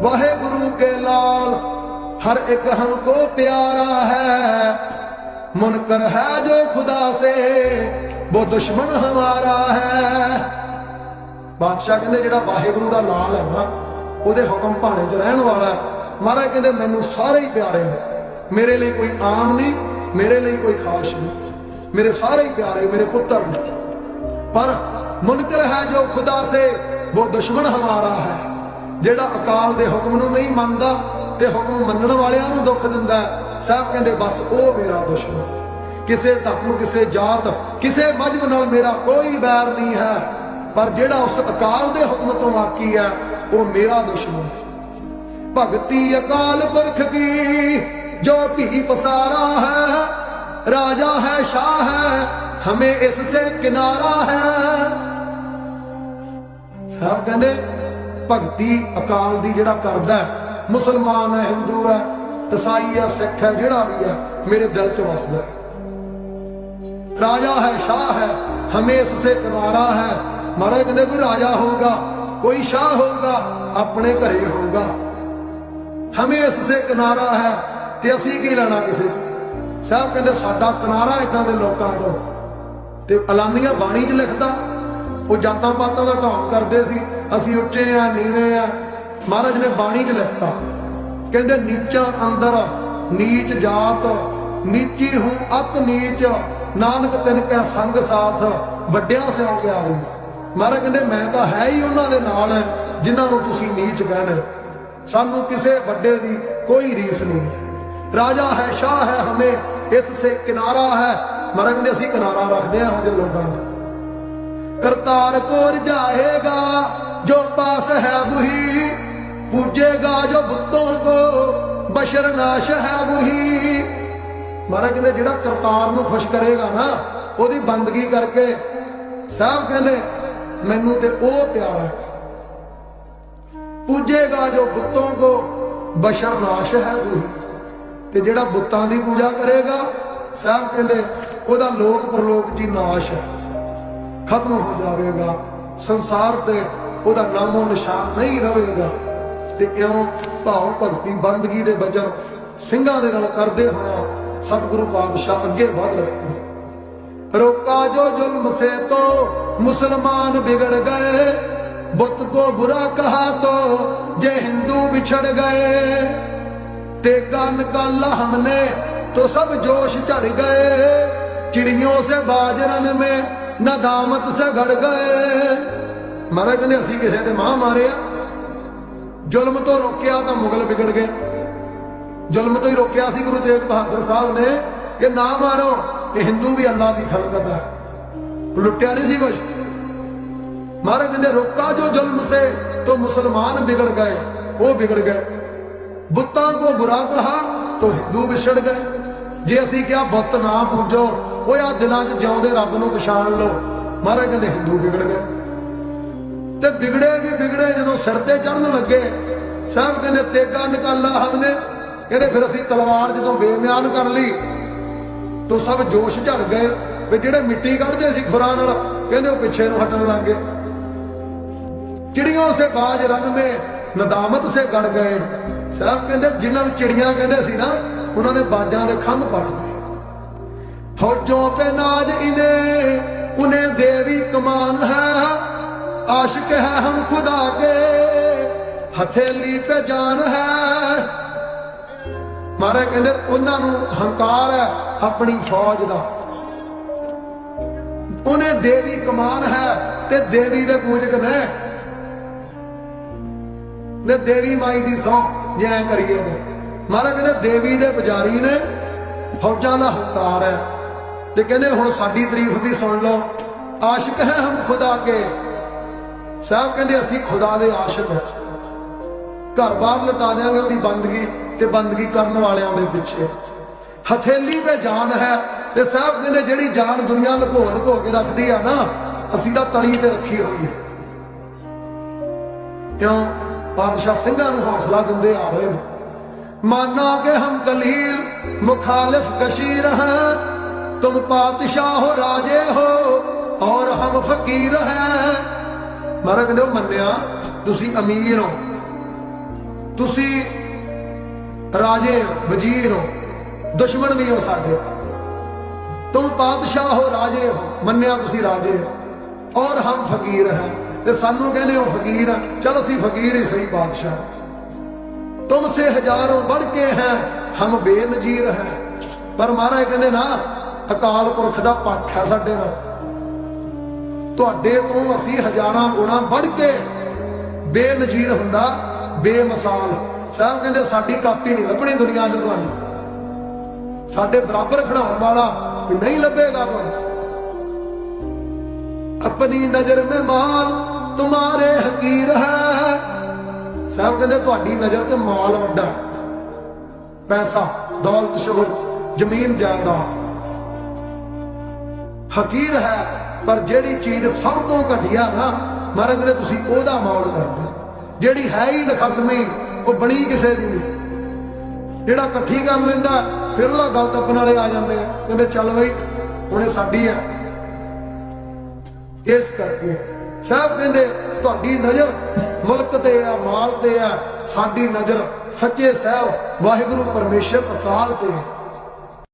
ਵਾਹਿਗੁਰੂ ਕੇ ਲਾਲ, ਹਰ ਇੱਕ ਹਮਕੋ ਪਿਆਰਾ ਹੈ। ਮੁਨਕਰ ਹੈ ਜੋ ਖੁਦਾ ਸੇ ਉਹ ਦੁਸ਼ਮਣ ਹਮਾਰਾ ਹੈ। ਬਾਦਸ਼ਾਹ ਕਹਿੰਦੇ ਜਿਹੜਾ ਵਾਹਿਗੁਰੂ ਦਾ ਲਾਲ ਹੈ ਨਾ, ਉਹਦੇ ਹੁਕਮ ਭਾਣੇ 'ਚ ਰਹਿਣ ਵਾਲਾ ਮਹਾਰਾਜ ਕਹਿੰਦੇ, ਮੈਨੂੰ ਸਾਰੇ ਹੀ ਪਿਆਰੇ ਨੇ। ਮੇਰੇ ਲਈ ਕੋਈ ਆਮ ਨਹੀਂ, ਮੇਰੇ ਲਈ ਕੋਈ ਖਾਸ ਨਹੀਂ। ਮੇਰੇ ਸਾਰੇ ਹੀ ਪਿਆਰੇ, ਮੇਰੇ ਪੁੱਤਰ ਨੇ। ਪਰ ਮੁਨਕਰ ਹੈ ਜੋ ਖੁਦਾ ਸੇ ਉਹ ਦੁਸ਼ਮਣ ਹਮਾਰਾ ਹੈ। ਜਿਹੜਾ ਅਕਾਲ ਦੇ ਹੁਕਮ ਨੂੰ ਨਹੀਂ ਮੰਨਦਾ ਤੇ ਹੁਕਮ ਮੰਨਣ ਵਾਲਿਆਂ ਨੂੰ ਦੁੱਖ ਦਿੰਦਾ ਸਾਹਿਬ ਕਹਿੰਦੇ, ਬਸ ਉਹ ਮੇਰਾ ਦੁਸ਼ਮਣ। ਕਿਸੇ ਧਰਮ, ਕਿਸੇ ਜਾਤ, ਕਿਸੇ ਮਜਬ ਨਾਲ ਮੇਰਾ ਕੋਈ ਬੈਰ ਨਹੀਂ ਹੈ। ਪਰ ਜਿਹੜਾ ਉਸ ਅਕਾਲ ਦੇ ਹੁਕਮ ਤੋਂ ਆਕੀ ਹੈ, ਉਹ ਮੇਰਾ ਦੁਸ਼ਮਣ ਹੈ। ਭਗਤੀ ਅਕਾਲ ਪੁਰਖ ਕੀ, ਜੋ ਭੀ ਪਸਾਰਾ ਹੈ, ਰਾਜਾ ਹੈ, ਸ਼ਾਹ ਹੈ, ਹਮੇ ਇਸ ਸੇ ਕਿਨਾਰਾ ਹੈ। ਸਾਹਿਬ ਕਹਿੰਦੇ ਭਗਤੀ ਅਕਾਲ ਦੀ ਜਿਹੜਾ ਕਰਦਾ ਮੁਸਲਮਾਨ ਹੈ, ਹਿੰਦੂ ਹੈ ਈਸਾਈ ਹੈ, ਸਿੱਖ ਹੈ, ਜਿਹੜਾ ਵੀ ਹੈ, ਮੇਰੇ ਦਿਲ 'ਚ ਵਸਦਾ ਰਾਜਾ ਹੈ, ਸ਼ਾਹ ਹੈ ਹਮੇ ਸੇ ਕਿਨਾਰਾ ਹੈ, ਮਹਾਰਾਜ ਕਹਿੰਦੇ ਕੋਈ ਰਾਜਾ ਹੋਊਗਾ, ਕੋਈ ਸ਼ਾਹ ਹੋਊਗਾ, ਆਪਣੇ ਘਰੇ ਹੋਊਗਾ। ਹਮੇ ਸੇ ਕਿਨਾਰਾ ਹੈ, ਤੇ ਅਸੀਂ ਕੀ ਲੈਣਾ ਕਿਸੇ ਸਾਹਿਬ ਕਹਿੰਦੇ, ਸਾਡਾ ਕਿਨਾਰਾ ਇਦਾਂ ਦੇ ਲੋਕਾਂ ਤੋਂ। ਤੇ ਅਲਾਨੀਆਂ ਬਾਣੀ 'ਚ ਲਿਖਦਾ, ਉਹ ਜਾਤਾਂ ਪਾਤਾਂ ਦਾ ਢੋਂਗ ਕਰਦੇ ਸੀ। ਅਸੀਂ ਉੱਚੇ ਆ, ਨੀਵੇਂ ਆ। ਮਹਾਰਾਜ ਨੇ ਬਾਣੀ 'ਚ ਲਿਖਤਾ। ਕਹਿੰਦੇ, ਨੀਚਾ ਅੰਦਰ, ਨੀਚ ਜਾਤ, ਨੀਚੀ ਹੂੰ, ਅਤ ਨੀਚ। ਨਾਨਕ ਤਿਨ ਕੈ ਸੰਗ ਸਾਥ, ਵੱਡਿਆਂ ਸਿਓ ਗਿਆ ਰਹੀ ਮਹਾਰਾਜ ਕਹਿੰਦੇ, ਮੈਂ ਤਾਂ ਹੈ ਹੀ ਉਹਨਾਂ ਦੇ ਨਾਲ, ਜਿਨ੍ਹਾਂ ਨੂੰ ਤੁਸੀਂ ਨੀਚ ਕਹਿੰਦੇ ਸਾਨੂੰ ਕਿਸੇ ਵੱਡੇ ਦੀ ਕੋਈ ਰੀਸ ਨਹੀਂ। ਰਾਜਾ ਹੈ, ਸ਼ਾਹ ਹੈ, ਹਮੇ ਇਸ ਸੇ ਕਿਨਾਰਾ ਹੈ। ਮਹਾਰਾਜ ਕਹਿੰਦੇ, ਅਸੀਂ ਕਿਨਾਰਾ ਰੱਖਦੇ ਹਾਂ ਉਹਦੇ ਲੋਕਾਂ ਦਾ। ਕਰਤਾਰ ਕੋਰ ਜਾਏਗਾ ਜੋ ਪਾਸ ਹੈ ਵਹੀ पूजेगा जो बुतों को बशर नाश है वही ਮਹਾਰਾਜ ਕਹਿੰਦੇ ਜਿਹੜਾ ਕਰਤਾਰ ਨੂੰ ਖੁਸ਼ ਕਰੇਗਾ ਨਾ ਉਹਦੀ ਬੰਦਗੀ ਕਰਕੇ ਸਾਹਿਬ ਕਹਿੰਦੇ ਮੈਨੂੰ ਤੇ ਉਹ ਪਿਆਰਾ ਹੈ ਪੂਜੇਗਾ ਜੋ ਬੁੱਤੋਂ ਕੋ ਬਸ਼ਰ ਨਾਸ਼ ਹੈ ਵਹੀ ਤੇ ਜਿਹੜਾ ਬੁੱਤਾਂ ਦੀ ਪੂਜਾ ਕਰੇਗਾ ਸਾਹਿਬ ਕਹਿੰਦੇ ਉਹਦਾ ਲੋਕ ਪਰਲੋਕ ਜੀ ਨਾਸ਼ ਹੈ ਖਤਮ ਹੋ ਜਾਵੇਗਾ ਸੰਸਾਰ ਤੇ ਉਹਦਾ ਨਾਮੋ ਨਿਸ਼ਾਨ ਨਹੀਂ ਰਹੇਗਾ ਤੇ ਇਉਂ ਭਾਉ ਭਗਤੀ ਬੰਦਗੀ ਦੇ ਵਜਨ ਸਿੰਘਾਂ ਦੇ ਨਾਲ ਕਰਦੇ ਹੋਇਆ ਸਤਿਗੁਰੂ ਪਾਤਸ਼ਾਹ ਅੱਗੇ ਵਧ ਰਹੇ ਰੋਕਾ ਜੋ ਜ਼ੁਲਮ ਸੇ ਤੋ ਮੁਸਲਮਾਨ ਵਿਗੜ ਗਏ ਬੁੱਤ ਕੋ ਬੁਰਾ ਕਹਾ ਤੋ ਜੇ ਹਿੰਦੂ ਵਿਛੜ ਗਏ ਤੇ ਗਨ ਕਾਲਾ ਹਮਨੇ तो सब जोश चढ़ गए चिड़ियों से बाजरन में नदामत से घड़ गए ਮਹਾਰਾਜ ਕਹਿੰਦੇ ਅਸੀਂ ਕਿਸੇ ਤੇ ਮਾਂ ਮਾਰਿਆ। ਜ਼ੁਲਮ ਤੋਂ ਰੋਕਿਆ ਤਾਂ ਮੁਗਲ ਵਿਗੜ ਗਏ। ਜ਼ੁਲਮ ਤੋਂ ਹੀ ਰੋਕਿਆ ਸੀ ਗੁਰੂ ਤੇਗ ਬਹਾਦਰ ਸਾਹਿਬ ਨੇ ਕਿ ਨਾ ਮਾਰੋ, ਇਹ ਹਿੰਦੂ ਵੀ ਅੱਲਾ ਦੀ ਖਲਕਤ ਹੈ ਲੁੱਟਿਆ ਨਹੀਂ ਸੀ ਕੁਝ ਮਹਾਰਾਜ ਕਹਿੰਦੇ, ਰੋਕਾ ਜੋ ਜ਼ੁਲਮ ਸੇ, ਤੋ ਮੁਸਲਮਾਨ ਵਿਗੜ ਗਏ, ਉਹ ਵਿਗੜ ਗਏ। ਬੁੱਤਾਂ ਕੋ ਬੁਰਾ ਕਹਾ, ਤੋ ਹਿੰਦੂ ਵਿਛੜ ਗਏ। ਜੇ ਅਸੀਂ ਕਿਹਾ, ਬੁੱਤ ਨਾ ਪੂਜੋ ਉਹ ਆ ਦਿਲਾਂ 'ਚ ਜਿਉਂਦੇ, ਰੱਬ ਨੂੰ ਪਛਾਣ ਲਓ। ਮਹਾਰਾਜ ਕਹਿੰਦੇ, ਹਿੰਦੂ ਵਿਗੜ ਗਏ। ਤੇ ਵਿਗੜੇ ਵੀ ਵਿਗੜੇ ਜਦੋਂ ਸਿਰ ਤੇ ਚੜਨ ਲੱਗੇ ਸਾਹਿਬ ਕਹਿੰਦੇ, ਤੇਗਾ ਨਿਕਾਲਾ ਹਮਨੇ। ਕਹਿੰਦੇ, ਫਿਰ ਅਸੀਂ ਤਲਵਾਰ ਜਦੋਂ ਬੇਮਿਆਨ ਕਰ ਲਈ, ਤੋ ਸਭ ਜੋਸ਼ ਝੜ ਗਏ। ਵੀ ਜਿਹੜੇ ਮਿੱਟੀ ਕੱਢਦੇ ਸੀ ਖੁਰਾਂ ਨਾਲ, ਕਹਿੰਦੇ, ਉਹ ਪਿੱਛੇ ਨੂੰ ਹਟਣ ਲੱਗ ਗਏ। ਚਿੜੀਆਂ ਸੇ ਬਾਜ ਰਨ ਮੇ, ਨਦਾਮਤ ਸੇ ਗੜ ਗਏ। ਸਾਹਿਬ ਕਹਿੰਦੇ, ਜਿਨ੍ਹਾਂ ਨੂੰ ਚਿੜੀਆਂ ਕਹਿੰਦੇ ਸੀ ਨਾ, ਉਹਨਾਂ ਨੇ ਬਾਜਾਂ ਦੇ ਖੰਭ ਪੜਦੇ ਫੌਜੋਂ ਪੇ ਨਾਜ ਇਨੇ, ਉਨੇ ਦੇਵੀ ਕਮਾਨ ਹੈ। ਆਸ਼ਿਕ ਹੈ ਹਮ ਖੁਦਾ ਕੇ, ਹਥੇਲੀ ਪੇ ਜਾਨ ਹੈ। ਮਾਰੇ ਕਹਿੰਦੇ ਉਹਨਾਂ ਨੂੰ ਹੰਕਾਰ ਹੈ ਆਪਣੀ ਫੌਜ ਦਾ। ਉਹਨੇ ਦੇਵੀ ਕਮਾਨ ਹੈ ਤੇ ਦੇਵੀ ਦੇ ਪੂਜਕ ਨੇ। ਨੇ ਦੇਵੀ ਮਾਈ ਦੀ ਸੌ ਜੈ ਕਰੀਏ ਨੇ। ਮਹਾਰਾਜ ਕਹਿੰਦੇ ਦੇਵੀ ਦੇ ਪੁਜਾਰੀ ਨੇ, ਫੌਜਾਂ ਦਾ ਹੰਕਾਰ ਹੈ। ਤੇ ਕਹਿੰਦੇ ਹੁਣ ਸਾਡੀ ਤਾਰੀਫ ਵੀ ਸੁਣ ਲਓ। ਆਸ਼ਿਕ ਹੈ ਹਮ ਖੁਦਾ ਕੇ ਸਾਹਿਬ ਕਹਿੰਦੇ ਅਸੀਂ ਖੁਦਾ ਦੇ ਆਸ਼ਿਕ ਹਾਂ। ਘਰ-ਬਾਰ ਲਟਾ ਦਿਆਂਗੇ ਉਹਦੀ ਬੰਦਗੀ ਤੇ ਬੰਦਗੀ ਕਰਨ ਵਾਲਿਆਂ ਦੇ ਪਿੱਛੇ। ਹਥੇਲੀ 'ਤੇ ਜਾਨ ਹੈ ਤੇ ਸਾਹਿਬ ਕਹਿੰਦੇ ਜਿਹੜੀ ਜਾਨ ਦੁਨੀਆ ਲੁਕੋ ਲੁਕੋ ਕੇ ਰੱਖਦੀ ਆ ਨਾ, ਅਸੀਂ ਤਾਂ ਤਲੀ ਤੇ ਰੱਖੀ ਹੋਈ ਹੈ। ਕਿਉਂ? ਬਾਦਸ਼ਾਹ ਸਿੰਘਾਂ ਨੂੰ ਹੌਸਲਾ ਦਿੰਦੇ ਆ ਰਹੇ ਨੇ। ਮਾਨਾ ਕਿ ਹਮ ਕਲੀਲ ਮੁਖਾਲਿਫ ਕਸ਼ੀਰ ਹਾਂ, ਤੁਮ ਪਾਤਸ਼ਾਹ ਹੋ ਰਾਜੇ ਹੋ ਔਰ ਹਮ ਫਕੀਰ ਹੈ। ਮਹਾਰਾਜ ਕਹਿੰਦੇ ਉਹ ਮੰਨਿਆ, ਤੁਸੀਂ ਅਮੀਰ ਹੋ। ਤੁਸੀਂ ਰਾਜੇ ਹੋ ਵਜ਼ੀਰ ਹੋ। ਦੁਸ਼ਮਣ ਵੀ ਹੋ ਸਾਡੇ। ਤੁਮ ਪਾਤਸ਼ਾਹ ਹੋ, ਰਾਜੇ ਹੋ। ਮੰਨਿਆ ਤੁਸੀਂ ਰਾਜੇ ਹੋ। ਔਰ ਹਮ ਫਕੀਰ ਹੈ। ਤੇ ਸਾਨੂੰ ਕਹਿੰਦੇ ਹੋ, ਫਕੀਰ ਹੈ। ਚਲ ਅਸੀਂ ਫਕੀਰ ਹੀ ਸਹੀ ਬਾਦਸ਼ਾਹ ਤੁਮ ਸੇ ਹਜ਼ਾਰੋਂ ਵੱਧ ਕੇ ਹੈ। ਹਮ ਬੇਨਜੀਰ ਹੈ। ਪਰ ਮਹਾਰਾਜ ਕਹਿੰਦੇ ਨਾ, ਅਕਾਲ ਪੁਰਖ ਦਾ ਪੱਖ ਹੈ ਸਾਡੇ ਨਾਲ। ਤੁਹਾਡੇ ਤੋਂ ਅਸੀਂ ਹਜ਼ਾਰਾਂ ਗੁਣਾ ਵੱਧ ਕੇ ਬੇਨਜ਼ੀਰ ਹੁੰਦਾ, ਬੇਮਿਸਾਲ। ਸਾਹਿਬ ਕਹਿੰਦੇ, ਸਾਡੀ ਕਾਪੀ ਨਹੀਂ ਲੱਭਣੀ ਦੁਨੀਆ 'ਚ ਤੁਹਾਨੂੰ। ਸਾਡੇ ਬਰਾਬਰ ਖੜਾਉਣ ਵਾਲਾ ਕੋਈ ਨਹੀਂ ਲੱਭੇਗਾ ਤੁਹਾਨੂੰ। ਆਪਣੀ ਨਜ਼ਰ ਮੇ ਮਾਲ ਤੁਮਾਰੇ ਹਕੀਰ ਹੈ। ਸਾਹਿਬ ਕਹਿੰਦੇ, ਤੁਹਾਡੀ ਨਜ਼ਰ ਤੇ ਮਾਲ ਵੱਡਾ ਪੈਸਾ, ਦੌਲਤ, ਸ਼ੋਹਰਤ, ਜ਼ਮੀਨ, ਜਾਇਦਾਦ। ਹਕੀਰ ਹੈ। ਪਰ ਜਿਹੜੀ ਚੀਜ਼ ਸਭ ਤੋਂ ਘਟੀਆ ਨਾ, ਮਹਾਰਾਜ ਨੇ ਤੁਸੀਂ ਉਹਦਾ ਮੌਲ ਕਰਦੇ ਜਿਹੜੀ ਹੈ ਹੀ ਨਖਸਮੀ, ਉਹ ਬਣੀ ਕਿਸੇ ਦੀ ਨਹੀਂ। ਜਿਹੜਾ ਇਕੱਠੀ ਕਰ ਲੈਂਦਾ, ਫਿਰ ਉਹਦਾ ਗਲਤ ਆਪਣੇ ਵਾਲੇ ਆ ਜਾਂਦੇ ਆ। ਕਹਿੰਦੇ, ਚੱਲ ਬਈ, ਹੁਣੇ ਸਾਡੀ ਹੈ ਇਸ ਕਰਕੇ ਸਾਹਿਬ ਕਹਿੰਦੇ, ਤੁਹਾਡੀ ਨਜ਼ਰ ਮੁਲਕ ਤੇ ਆ, ਮਾਲ ਤੇ ਆ, ਸਾਡੀ ਨਜ਼ਰ ਸੱਚੇ ਸਾਹਿਬ ਵਾਹਿਗੁਰੂ ਪਰਮੇਸ਼ਰ ਅਕਾਲ ਤੇ ਹੈ